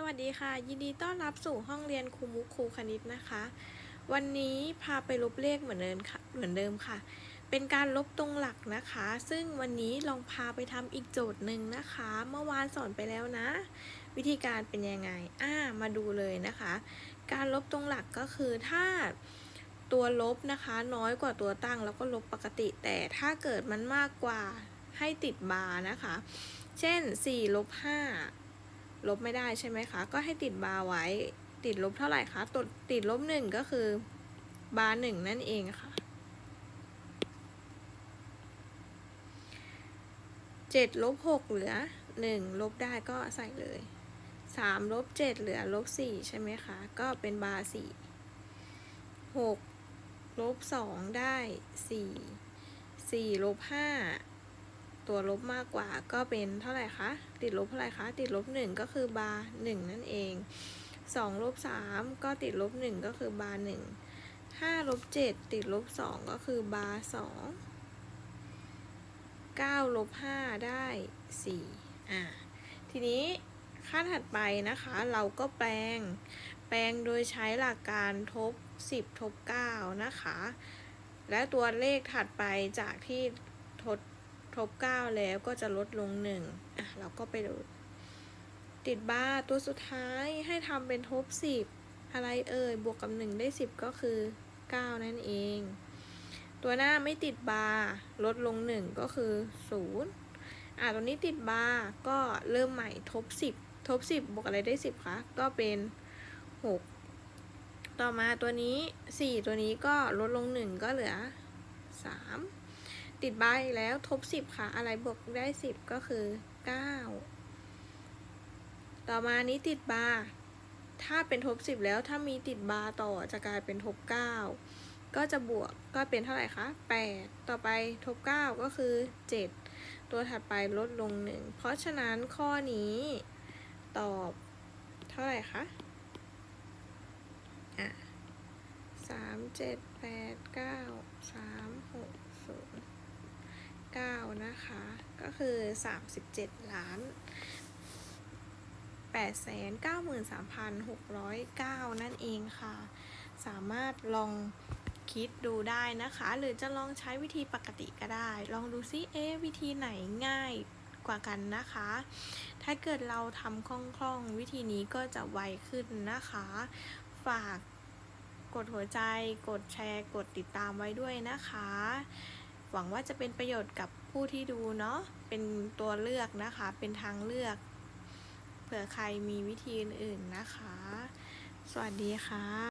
สวัสดีค่ะ ยินดีต้อนรับสู่ห้องเรียนครูมุกครูคณิตนะคะ วันนี้พาไปลบเลขเหมือนเดิมค่ะเหมือนเดิมค่ะ เป็นการลบตรงหลักนะคะ ซึ่งวันนี้ลองพาไปทำอีกโจทย์หนึ่งนะคะ เมื่อวานสอนไปแล้วนะ วิธีการเป็นยังไงอ่ามาดูเลยนะคะ การลบตรงหลักก็คือถ้าตัวลบนะคะ น้อยกว่าตัวตั้งแล้วก็ลบปกติ แต่ถ้าเกิดมันมากกว่าให้ติดบาร์นะคะ เช่น4ลบ5 ลบไม่ได้ใช่ไหมคะ ก็ให้ติดบาร์ไว้ ติดลบเท่าไหร่คะตดติดลบหนึ่งก็คือบาร์หนึ่งนั่นเองค่ะเจ็ดลบหกเหลือหนึ่งลบได้ก็ใส่เลยสามลบเจ็ดเหลือลบสี่ใช่ไหมคะ ก็เป็นบาร์สี่หกลบสองได้สี่สี่ลบห้า ตัวลบมากกว่าก็เป็นเท่าไหร่คะ ติดลบเท่าไหร่คะ ติดลบหนึ่งก็คือบาร์หนึ่งนั่นเองสองลบสามก็ติดลบหนึ่งก็คือบาร์หนึ่งห้าลบเจ็ดติดลบสองก็คือบาร์สองเก้าลบห้าได้สี่อ่า ทีนี้ขั้นถัดไปนะคะ เราก็แปลง แปลงโดยใช้หลักการทบ 10 ทบ 9 นะคะ และตัวเลขถัดไปจากที่ทด ทบ 9 แล้วก็จะลดลง1อะเราก็ไปดูติดบ้าตัวสุดท้ายให้ทำเป็นทบ 10 อะไรเอ่ย บวกกับ 1 ได้ 10 ก็คือ 9 นั่นเอง ตัวหน้าไม่ติดบาร์ลดลง 1 ก็คือ 0 อะตัวนี้ติดบาร์ก็เริ่มใหม่ทบ 10 ทบ 10 บวกอะไรได้ 10 คะ ก็เป็น 6 ต่อมาตัวนี้ 4 ตัวนี้ก็ลดลง 1 ก็เหลือ 3 ติดบาอีกแล้วทบ10ค่ะ อะไรบวกได้10ก็คือ9ต่อมานี้ติดบาร์ถ้าเป็นทบ10แล้วถ้ามีติดบาร์ต่อจะกลายเป็นทบ9ก็จะบวกก็เป็นเท่าไหร่คะ8ต่อไปทบ9ก็คือ7ตัวถัดไปลดลง1เพราะฉะนั้นข้อนี้ตอบเท่าไหร่คะอะสามเจ็ดแปดเก้าสามหกศูนย์เก้านะคะ ก็คือสามสิบเจ็ดล้านแปดแสนเก้าหมื่นสามพันหกร้อยเก้านั่นเองค่ะ สามารถลองคิดดูได้นะคะ หรือจะลองใช้วิธีปกติก็ได้ ลองดูซิเอ๊วิธีไหนง่ายกว่ากันนะคะ ถ้าเกิดเราทำคล่องๆ วิธีนี้ก็จะไวขึ้นนะคะ ฝากกดหัวใจ กดแชร์ กดติดตามไว้ด้วยนะคะ หวังว่าจะเป็นประโยชน์กับผู้ที่ดูเนาะ เป็นตัวเลือกนะคะ เป็นทางเลือก เผื่อใครมีวิธีอื่นๆนะคะ สวัสดีค่ะ